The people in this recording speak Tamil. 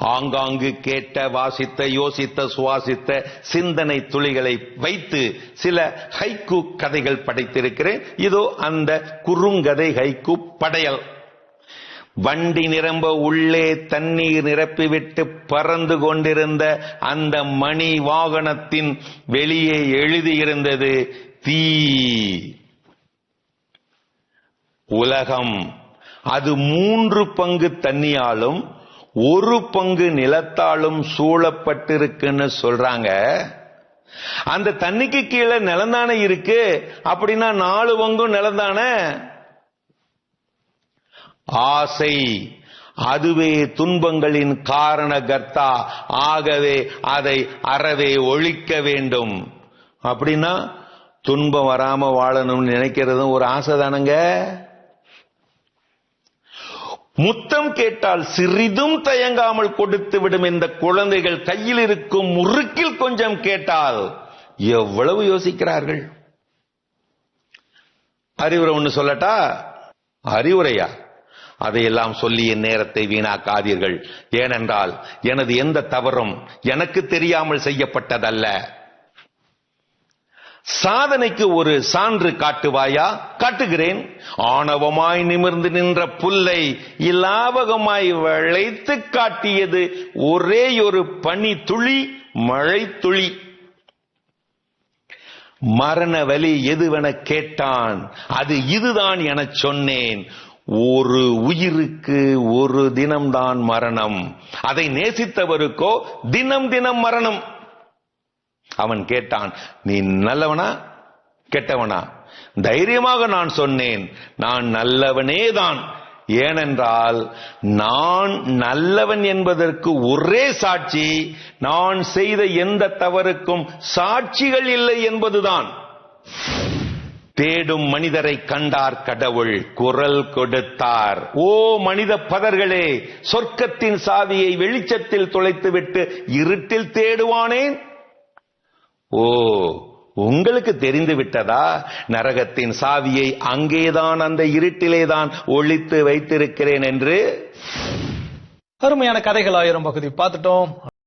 ஆங்காங்கு கேட்ட வாசித்த யோசித்த சுவாசித்த சிந்தனை துளிகளை வைத்து சில ஹைக்கு கதைகள் படைத்திருக்கிறேன். இதோ அந்த குறுங்கதை ஹைக்கு படையல். வண்டி நிரம்ப உள்ளே தண்ணீர் நிரப்பிவிட்டு பறந்து கொண்டிருந்த அந்த மணி வாகனத்தின் வெளியே எழுதியிருந்தது தீ. உலகம். அது மூன்று பங்கு தண்ணியாலும் ஒரு பங்கு நிலத்தாலும் சூழப்பட்டிருக்குன்னு சொல்றாங்க. அந்த தண்ணிக்கு கீழே நிலந்தானே இருக்கு. அப்படின்னா நாலு பங்கும் நிலந்தானே? ஆசை. அதுவே துன்பங்களின் காரண கர்த்தா ஆகவே அதை அறவே ஒழிக்க வேண்டும். அப்படின்னா துன்பம் வராம வாழணும்னு நினைக்கிறதும் ஒரு ஆசை தானங்க. முத்தம் கேட்டால் சிறிதும் தயங்காமல் கொடுத்து விடும் இந்த குழந்தைகள் கையில் இருக்கும் முறுக்கில் கொஞ்சம் கேட்டால் எவ்வளவு யோசிக்கிறார்கள்? அறிவுரை ஒண்ணு சொல்லட்டா? அறிவுரையா? அதையெல்லாம் சொல்லி என் நேரத்தை வீணாக்காதீர்கள். ஏனென்றால் எனது எந்த தவறும் எனக்கு தெரியாமல் செய்யப்பட்டதல்ல. சாதனைக்கு ஒரு சான்று காட்டுவாயா? காட்டுகிறேன். ஆணவமாய் நிமிர்ந்து நின்ற புல்லை இலாவகமாய் வளைத்து காட்டியது ஒரே ஒரு பனி துளி மழை துளி. மரண வலி எதுவென கேட்டான்? அது இதுதான் எனச் சொன்னேன். ஒரு உயிருக்கு ஒரு தினம்தான் மரணம். அதை நேசித்தவருக்கோ தினம் தினம் மரணம். அவன் கேட்டான் நீ நல்லவனா? கெட்டவனா. தைரியமாக நான் சொன்னேன் நான் நல்லவனே தான் ஏனென்றால் நான் நல்லவன் என்பதற்கு ஒரே சாட்சி நான் செய்த எந்த தவறுக்கும் சாட்சிகள் இல்லை என்பதுதான். தேடும் மனிதரை கண்டார் கடவுள் குரல் கொடுத்தார். ஓ மனித பதர்களே சொர்க்கத்தின் சாவியை வெளிச்சத்தில் தொலைத்துவிட்டு இருட்டில் தேடுவானேன்? ஓ உங்களுக்கு தெரிந்து விட்டதா? நரகத்தின் சாவியை அங்கேதான் அந்த இருட்டிலேதான் ஒழித்து வைத்திருக்கிறேன் என்று? அருமையான கதைகள் ஆயிரம் பகுதி. பார்த்துட்டோம்.